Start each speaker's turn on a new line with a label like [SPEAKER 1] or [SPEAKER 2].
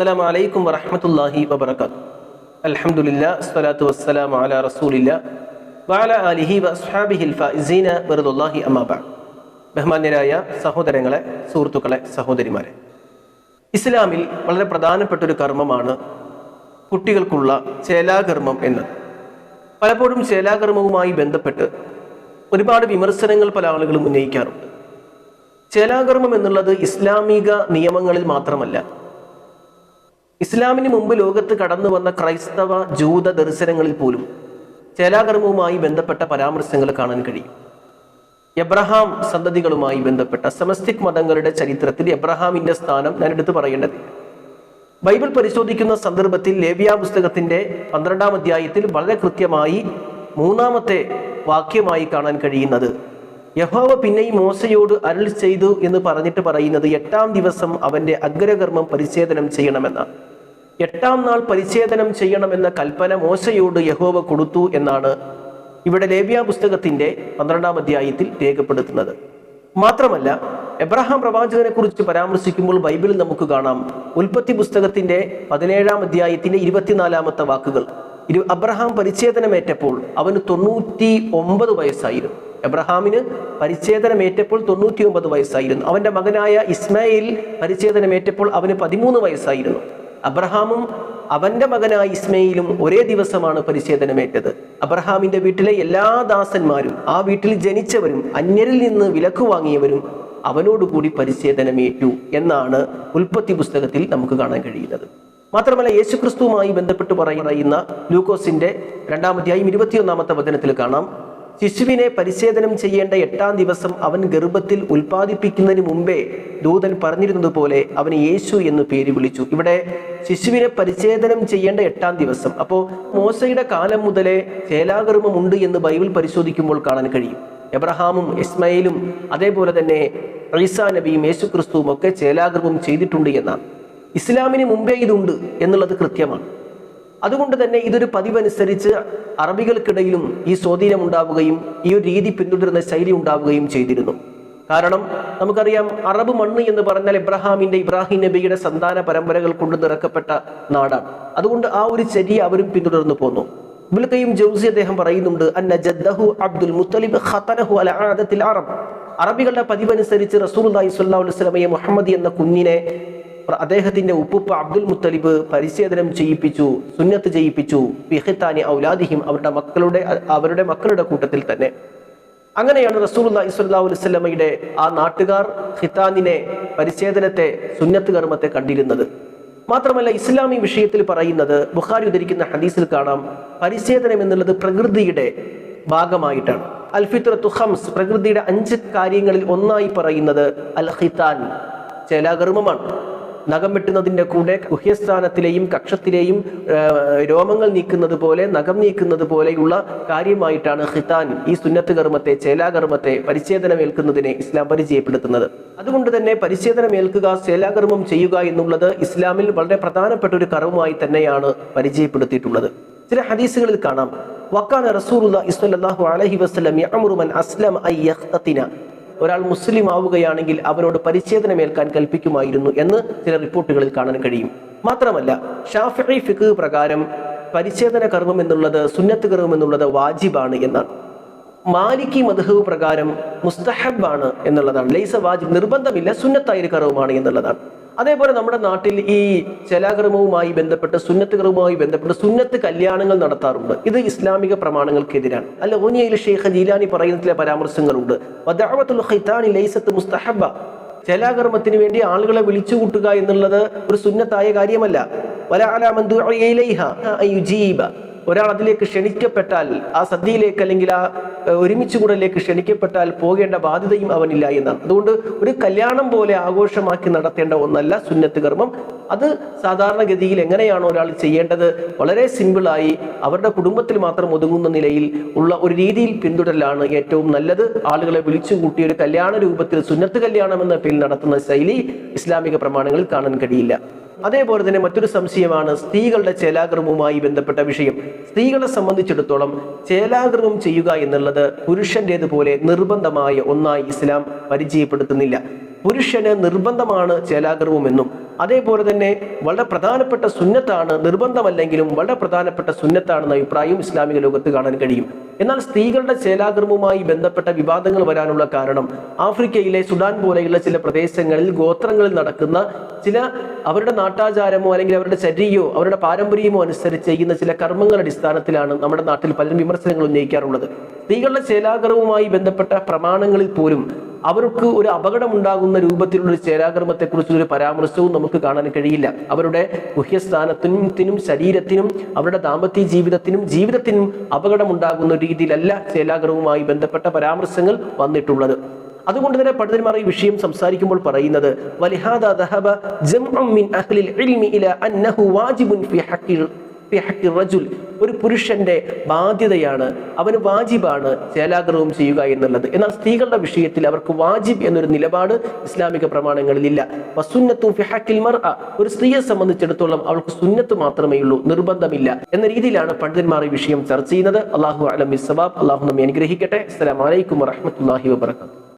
[SPEAKER 1] അസ്സലാമു അലൈക്കും വറഹ്മത്തുള്ളാഹി വബറകാത്ത് അൽഹംദുലില്ലാ സ്വലാത്തു വസ്സലാമു അലാ റസൂലില്ലാ വഅല ആലിഹി വഅസ്ഹാബിഹിൽ ഫൈസീന ബിറദുല്ലാഹി അമ്മാ ബഅദ്. ബഹുമാന്യരായ സഹോദരങ്ങളെ സുഹൃത്തുക്കളെ സഹോദരിമാരെ ഇസ്ലാമിൽ വളരെ പ്രധാനപ്പെട്ട ഒരു കർമ്മമാണ് കുട്ടികൾക്കുള്ള ചേലാകർമ്മം എന്നത്. പലപ്പോഴും ചേലാകർമ്മവുമായി ബന്ധപ്പെട്ട് ഒരുപാട് വിമർശനങ്ങൾ പല ആളുകളും ഉന്നയിക്കാറുണ്ട്. ചേലാകർമ്മം എന്നുള്ളത് ഇസ്ലാമിക നിയമങ്ങളിൽ മാത്രമല്ല ഇസ്ലാമിന് മുമ്പ് ലോകത്ത് കടന്നു വന്ന ക്രൈസ്തവ ജൂത ദർശനങ്ങളിൽ പോലും ചേലാകർമ്മവുമായി ബന്ധപ്പെട്ട പരാമർശങ്ങൾ കാണാൻ കഴിയും. എബ്രഹാം സന്തതികളുമായി ബന്ധപ്പെട്ട സെമസ്റ്റിക് മതങ്ങളുടെ ചരിത്രത്തിൽ എബ്രഹാമിന്റെ സ്ഥാനം ഞാൻ എടുത്തു പറയേണ്ടതില്ല ബൈബിൾ പരിശോധിക്കുന്ന സന്ദർഭത്തിൽ ലേവ്യ പുസ്തകത്തിന്റെ പന്ത്രണ്ടാം അധ്യായത്തിൽ വളരെ കൃത്യമായി മൂന്നാമത്തെ വാക്യമായി കാണാൻ കഴിയുന്നത് യഹോവ പിന്നെയും മോശയോട് അരുൾ ചെയ്തു എന്ന് പറഞ്ഞിട്ട് പറയുന്നത് എട്ടാം ദിവസം അവന്റെ അഗ്രകർമ്മം പരിച്ഛേദനം ചെയ്യണമെന്നാണ്. എട്ടാം നാൾ പരിച്ഛേദനം ചെയ്യണമെന്ന കൽപ്പന മോശയോട് യഹോവ കൊടുത്തു എന്നാണ് ഇവിടെ ലേവ്യ പുസ്തകത്തിന്റെ പന്ത്രണ്ടാം അധ്യായത്തിൽ രേഖപ്പെടുത്തുന്നത്. മാത്രമല്ല എബ്രഹാം പ്രവാചകനെ കുറിച്ച് പരാമർശിക്കുമ്പോൾ ബൈബിളിൽ നമുക്ക് കാണാം ഉൽപ്പത്തി പുസ്തകത്തിന്റെ പതിനേഴാം അധ്യായത്തിന്റെ ഇരുപത്തിനാലാമത്തെ വാക്കുകൾ. ഇരു അബ്രഹാം പരിച്ഛേദനമേറ്റപ്പോൾ അവന് തൊണ്ണൂറ്റി ഒമ്പത് വയസ്സായിരുന്നു. എബ്രഹാമിന് പരിച്ഛേദനമേറ്റപ്പോൾ തൊണ്ണൂറ്റി ഒമ്പത് വയസ്സായിരുന്നു. അവന്റെ മകനായ ഇസ്മായിൽ പരിച്ഛേദനമേറ്റപ്പോൾ അവന് പതിമൂന്ന് വയസ്സായിരുന്നു. അബ്രഹാമും അവന്റെ മകനായ ഇസ്മയിലും ഒരേ ദിവസമാണ് പരിച്ഛേദനമേറ്റത്. അബ്രഹാമിന്റെ വീട്ടിലെ എല്ലാ ദാസന്മാരും ആ വീട്ടിൽ ജനിച്ചവരും അന്യരിൽ നിന്ന് വിലക്ക് വാങ്ങിയവരും അവനോടുകൂടി പരിച്ഛേദനമേറ്റു എന്നാണ് ഉൽപ്പത്തി പുസ്തകത്തിൽ നമുക്ക് കാണാൻ കഴിയുന്നത്. മാത്രമല്ല യേശുക്രിസ്തുവുമായി ബന്ധപ്പെട്ട് പറയുന്ന ലൂക്കോസിന്റെ രണ്ടാമധ്യായം ഇരുപത്തിയൊന്നാമത്തെ വചനത്തിൽ കാണാം. ശിശുവിനെ പരിച്ഛേദനം ചെയ്യേണ്ട എട്ടാം ദിവസം അവൻ ഗർഭത്തിൽ ഉൽപ്പാദിപ്പിക്കുന്നതിന് മുമ്പേ ദൂതൻ പറഞ്ഞിരുന്നത് പോലെ അവന് യേശു എന്ന് പേര് വിളിച്ചു. ഇവിടെ ശിശുവിനെ പരിച്ഛേദനം ചെയ്യേണ്ട എട്ടാം ദിവസം. അപ്പോൾ മോശയുടെ കാലം മുതലേ ചേലാകർമ്മം ഉണ്ട് എന്ന് ബൈബിൾ പരിശോധിക്കുമ്പോൾ കാണാൻ കഴിയും. എബ്രഹാമും ഇസ്മയിലും അതേപോലെ തന്നെ ഈസാ നബിയും യേശു ക്രിസ്തുവും ഒക്കെ ചേലാകർമ്മം ചെയ്തിട്ടുണ്ട് എന്നാണ്. ഇസ്ലാമിന് മുമ്പേ ഇതുണ്ട് എന്നുള്ളത് കൃത്യമാണ്. അതുകൊണ്ട് തന്നെ ഇതൊരു പതിവനുസരിച്ച് അറബികൾക്കിടയിലും ഈ സ്വാധീനം ഉണ്ടാവുകയും ഈ ഒരു രീതി പിന്തുടരുന്ന ശൈലി ഉണ്ടാവുകയും ചെയ്തിരുന്നു. കാരണം നമുക്കറിയാം അറബ് മണ്ണ് എന്ന് പറഞ്ഞാൽ ഇബ്രാഹാമിന്റെ ഇബ്രാഹിം നബിയുടെ സന്താന പരമ്പരകൾ കൊണ്ട് നിറക്കപ്പെട്ട നാടാണ്. അതുകൊണ്ട് ആ ഒരു ചര്യ അവരും പിന്തുടർന്നു പോന്നു. ഇബുൽക്കയും ജൗസി അദ്ദേഹം പറയുന്നുണ്ട് അന്ന ജദ്ദഹു അബ്ദുൽ മുത്തലിബ് ഖതനഹു അല ആദത്തിൽ അറബ്. അറബികളുടെ പതിവനുസരിച്ച് റസൂൽ അലൈഹി വസല്ലമയെ മുഹമ്മദ് എന്ന കുഞ്ഞിനെ അദ്ദേഹത്തിന്റെ ഉപ്പുപ്പ അബ്ദുൽ മുത്തലിബ് പരിശേദനം ചെയ്യിപ്പിച്ചു സുന്നത്ത് ചെയ്യിപ്പിച്ചു. ബിഹിത്താനി ഔലാദിഹിം അവരുടെ മക്കളുടെ അവരുടെ മക്കളുടെ കൂട്ടത്തിൽ തന്നെ. അങ്ങനെയാണ് റസൂൽ അലൈഹി വസല്ലമയുടെ ആ നാട്ടുകാർ ഹിത്താനിനെ പരിശേദനത്തെ സുന്നത്ത് കർമ്മത്തെ കണ്ടിരുന്നത്. മാത്രമല്ല ഇസ്ലാമി വിഷയത്തിൽ പറയുന്നത് ബുഖാരി ഉദ്ധരിക്കുന്ന ഹദീസിൽ കാണാം പരിശേദനം എന്നുള്ളത് പ്രകൃതിയുടെ ഭാഗമായിട്ടാണ്. അൽ ഫിത്രത്തു ഖംസ് പ്രകൃതിയുടെ അഞ്ച് കാര്യങ്ങളിൽ ഒന്നായി പറയുന്നത് അൽ ഹിത്താൻ ചേലാകർമ്മമാണ് നഖം വെട്ടുന്നതിന്റെ കൂടെ ഗുഹ്യസ്ഥാനത്തിലെയും കക്ഷത്തിലെയും രോമങ്ങൾ നീക്കുന്നത് പോലെ നഖം നീക്കുന്നത് പോലെയുള്ള കാര്യമായിട്ടാണ് ഹിതാൻ ഈ സുന്നത്ത് കർമ്മത്തെ ചേലാകർമ്മത്തെ പരിച്ഛേദനമേൽക്കുന്നതിനെ ഇസ്ലാം പരിചയപ്പെടുത്തുന്നത്. അതുകൊണ്ട് തന്നെ പരിച്ഛേദനമേൽക്കുക ചേലാകർമ്മം ചെയ്യുക എന്നുള്ളത് ഇസ്ലാമിൽ വളരെ പ്രധാനപ്പെട്ട ഒരു കർമ്മമായി തന്നെയാണ് പരിചയപ്പെടുത്തിയിട്ടുള്ളത്. ചില ഹദീസുകളിൽ കാണാം. വക്കാന റസൂലുള്ള ഇസ്വല്ലാഹു അലഹി വസ്ലം അസ്ലം ഒരാൾ മുസ്ലിം ആവുകയാണെങ്കിൽ അവനോട് പരിച്ഛേദനമേൽക്കാൻ കൽപ്പിക്കുമായിരുന്നു എന്ന് ചില റിപ്പോർട്ടുകളിൽ കാണാൻ കഴിയും. മാത്രമല്ല ഷാഫി ഫിഖ് പ്രകാരം പരിച്ഛേദന കർമ്മം എന്നുള്ളത് സുന്നത്ത് കർമ്മം എന്നുള്ളത് വാജിബാണ് എന്നാണ്. മാലിക്കി മധുഹ് പ്രകാരം മുസ്തഹബാണ് എന്നുള്ളതാണ്. ലൈസ വാജിബ് നിർബന്ധമില്ല സുന്നത്തായ ഒരു എന്നുള്ളതാണ്. അതേപോലെ നമ്മുടെ നാട്ടിൽ ഈ ചലാകർമ്മവുമായി ബന്ധപ്പെട്ട് സുന്നത്ത് കർമ്മവുമായി ബന്ധപ്പെട്ട് സുന്നത്ത് കല്യാണങ്ങൾ നടത്താറുണ്ട്. ഇത് ഇസ്ലാമിക പ്രമാണങ്ങൾക്കെതിരാണ്. അല്ല ഓനിയയിൽ ഷെയ്ഖ് ജീലാനി പറയുന്ന ചില പരാമർശങ്ങളുണ്ട്. ശലാകർമ്മത്തിന് വേണ്ടി ആളുകളെ വിളിച്ചു കൂട്ടുക എന്നുള്ളത് ഒരു സുന്നത്തായ കാര്യമല്ല. ഒരാൾ അതിലേക്ക് ക്ഷണിക്കപ്പെട്ടാൽ ആ സദ്യയിലേക്ക് അല്ലെങ്കിൽ ആ ഒരുമിച്ച് കൂടലേക്ക് ക്ഷണിക്കപ്പെട്ടാൽ പോകേണ്ട ബാധ്യതയും അവനില്ല എന്നാണ്. അതുകൊണ്ട് ഒരു കല്യാണം പോലെ ആഘോഷമാക്കി നടത്തേണ്ട ഒന്നല്ല സുന്നത്ത് കർമ്മം. അത് സാധാരണഗതിയിൽ എങ്ങനെയാണ് ഒരാൾ ചെയ്യേണ്ടത്? വളരെ സിമ്പിളായി അവരുടെ കുടുംബത്തിൽ മാത്രം ഒതുങ്ങുന്ന നിലയിൽ ഉള്ള ഒരു രീതിയിൽ പിന്തുടരലാണ് ഏറ്റവും നല്ലത്. ആളുകളെ വിളിച്ചു കൂട്ടി ഒരു കല്യാണ രൂപത്തിൽ സുന്നത്ത് കല്യാണം എന്ന പേരിൽ നടത്തുന്ന ശൈലി ഇസ്ലാമിക പ്രമാണങ്ങളിൽ കാണാൻ കഴിയില്ല. അതേപോലെ തന്നെ മറ്റൊരു സംശയമാണ് സ്ത്രീകളുടെ ചേലാകൃമവുമായി ബന്ധപ്പെട്ട വിഷയം. സ്ത്രീകളെ സംബന്ധിച്ചിടത്തോളം ചേലാകൃമം ചെയ്യുക എന്നുള്ളത് പുരുഷന്റേതുപോലെ നിർബന്ധമായ ഒന്നായി ഇസ്ലാം പരിചയപ്പെടുത്തുന്നില്ല. പുരുഷന് നിർബന്ധമാണ് ചേലാകർമ്മമെന്നും അതേപോലെ തന്നെ വളരെ പ്രധാനപ്പെട്ട സുന്നത്താണ് നിർബന്ധമല്ലെങ്കിലും വളരെ പ്രധാനപ്പെട്ട സുന്നത്താണെന്ന അഭിപ്രായം ഇസ്ലാമിക ലോകത്ത് കാണാൻ കഴിയും. എന്നാൽ സ്ത്രീകളുടെ ചേലാകർമ്മവുമായി ബന്ധപ്പെട്ട വിവാദങ്ങൾ വരാനുള്ള കാരണം ആഫ്രിക്കയിലെ സുഡാൻ പോലെയുള്ള ചില പ്രദേശങ്ങളിൽ ഗോത്രങ്ങളിൽ നടക്കുന്ന ചില അവരുടെ നാട്ടാചാരമോ അല്ലെങ്കിൽ അവരുടെ ചര്യയോ അവരുടെ പാരമ്പര്യമോ അനുസരിച്ച് ചെയ്യുന്ന ചില കർമ്മങ്ങളുടെ അടിസ്ഥാനത്തിലാണ് നമ്മുടെ നാട്ടിൽ പലരും വിമർശനങ്ങൾ ഉന്നയിക്കാറുള്ളത്. സ്ത്രീകളുടെ ചേലാഗർവുമായി ബന്ധപ്പെട്ട പ്രമാണങ്ങളിൽ പോലും അവർക്ക് ഒരു അപകടമുണ്ടാകുന്ന രൂപത്തിലുള്ള ചേരാകർമ്മത്തെക്കുറിച്ചുള്ള ഒരു പരാമർശവും നമുക്ക് കാണാൻ കഴിയില്ല. അവരുടെ ഗുഹ്യസ്ഥാനത്തിനും ശരീരത്തിനും അവരുടെ ദാമ്പത്യ ജീവിതത്തിനും ജീവിതത്തിനും അപകടമുണ്ടാകുന്ന രീതിയിലല്ല ചേലാകർമ്മവുമായി ബന്ധപ്പെട്ട പരാമർശങ്ങൾ വന്നിട്ടുള്ളത്. അതുകൊണ്ട് തന്നെ പണ്ഡിതന്മാർ ഈ വിഷയം സംസാരിക്കുമ്പോൾ പറയുന്നത് ഒരു പുരുഷന്റെ ബാധ്യതയാണ് അവന് വാജിബാണ് ശേലാഗ്രഹവും ചെയ്യുക എന്നുള്ളത്. എന്നാൽ സ്ത്രീകളുടെ വിഷയത്തിൽ അവർക്ക് വാജിബ് എന്നൊരു നിലപാട് ഇസ്ലാമിക പ്രമാണങ്ങളിൽ ഇല്ല. ഒരു സ്ത്രീയെ സംബന്ധിച്ചിടത്തോളം അവൾക്ക് സുന്നത്ത് മാത്രമേ ഉള്ളൂ നിർബന്ധമില്ല എന്ന രീതിയിലാണ് പണ്ഡിതന്മാർ ഈ വിഷയം ചർച്ച ചെയ്യുന്നത്. അള്ളാഹു അലം ഇസ്സബാബ് അള്ളാഹു നമ്മെ അനുഗ്രഹിക്കട്ടെ. അസ്സലാമു അലൈക്കും വറഹ്മത്തുള്ളാഹി വബറകാതുഹു.